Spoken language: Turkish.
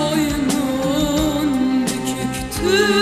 Boynun Ooh.